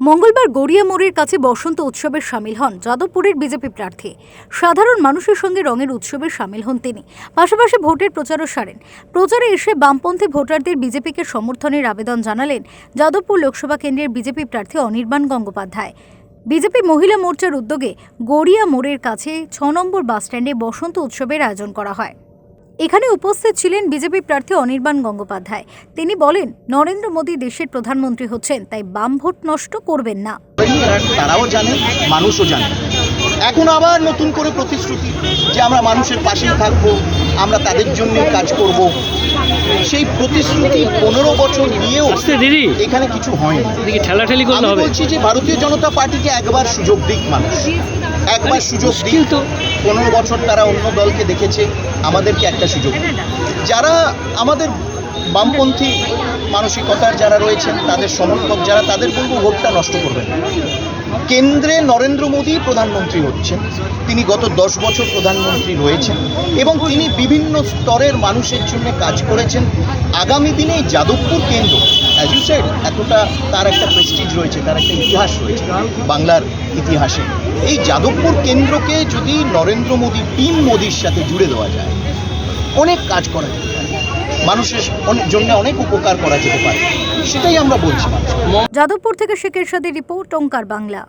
মঙ্গলবার গড়িয়া মোড়ের কাছে বসন্ত উৎসবে সামিল হন যাদবপুরের বিজেপি প্রার্থী। সাধারণ মানুষের সঙ্গে রঙের উৎসবে সামিল হন তিনি। পাশাপাশি ভোটের প্রচারও সারেন। প্রচারে এসে বামপন্থী ভোটারদের বিজেপিকে সমর্থনের আবেদন জানালেন যাদবপুর লোকসভা কেন্দ্রের বিজেপি প্রার্থী অনির্বাণ গঙ্গোপাধ্যায়। বিজেপি মহিলা মোর্চার উদ্যোগে গড়িয়া মোড়ের কাছে ছ নম্বর বাসস্ট্যান্ডে বসন্ত উৎসবের আয়োজন করা হয়। এখানে উপস্থিত ছিলেন বিজেপি প্রার্থী অনির্বাণ গঙ্গোপাধ্যায়। তিনি বলেন নরেন্দ্র মোদী দেশের প্রধানমন্ত্রী হচ্ছেন তাই বাম ভোট নষ্ট করবেন না। তারাও জানে মানুষও জানে। এখন আবার নতুন করে প্রতিশ্রুতি যে আমরা মানুষের পাশেই থাকব আমরা তাদের জন্য কাজ করব। সেই প্রতিশ্রুতি পনেরো বছর দিয়েও দিদি। এখানে কিছু হয়নি। এদিকে ঠেলাঠেলি করলে হবে। বলছি যে ভারতীয় জনতা পার্টিকে একবার সুযোগ দিক মানুষ। একবার সুযোগ দিই তো। পনেরো বছর তারা অন্য দলকে দেখেছে আমাদেরকে একটা সুযোগ যারা আমাদের বামপন্থী মানসিকতার যারা রয়েছেন, তাদের সমর্থক যারা, তাদের বলব ভোটটা নষ্ট করবেন। কেন্দ্রে নরেন্দ্র মোদী প্রধানমন্ত্রী হচ্ছেন। তিনি গত দশ বছর প্রধানমন্ত্রী রয়েছেন এবং তিনি বিভিন্ন স্তরের মানুষের জন্য কাজ করেছেন। আগামী দিনে যাদবপুর কেন্দ্র অ্যাজ ইউ সেড এতটা তার একটা প্রেস্টিজ রয়েছে, তার একটা ইতিহাস রয়েছে বাংলার ইতিহাসে। এই যাদবপুর কেন্দ্রকে যদি নরেন্দ্র মোদী টিম মোদির সাথে জুড়ে দেওয়া যায়, অনেক কাজ করা পারে মানুষের জন্য অনেক উপকার করা যেতে পারে। সেটাই আমরা বলছি যাদবপুর থেকে শেখের সাথে রিপোর্ট, ওঙ্কার বাংলা।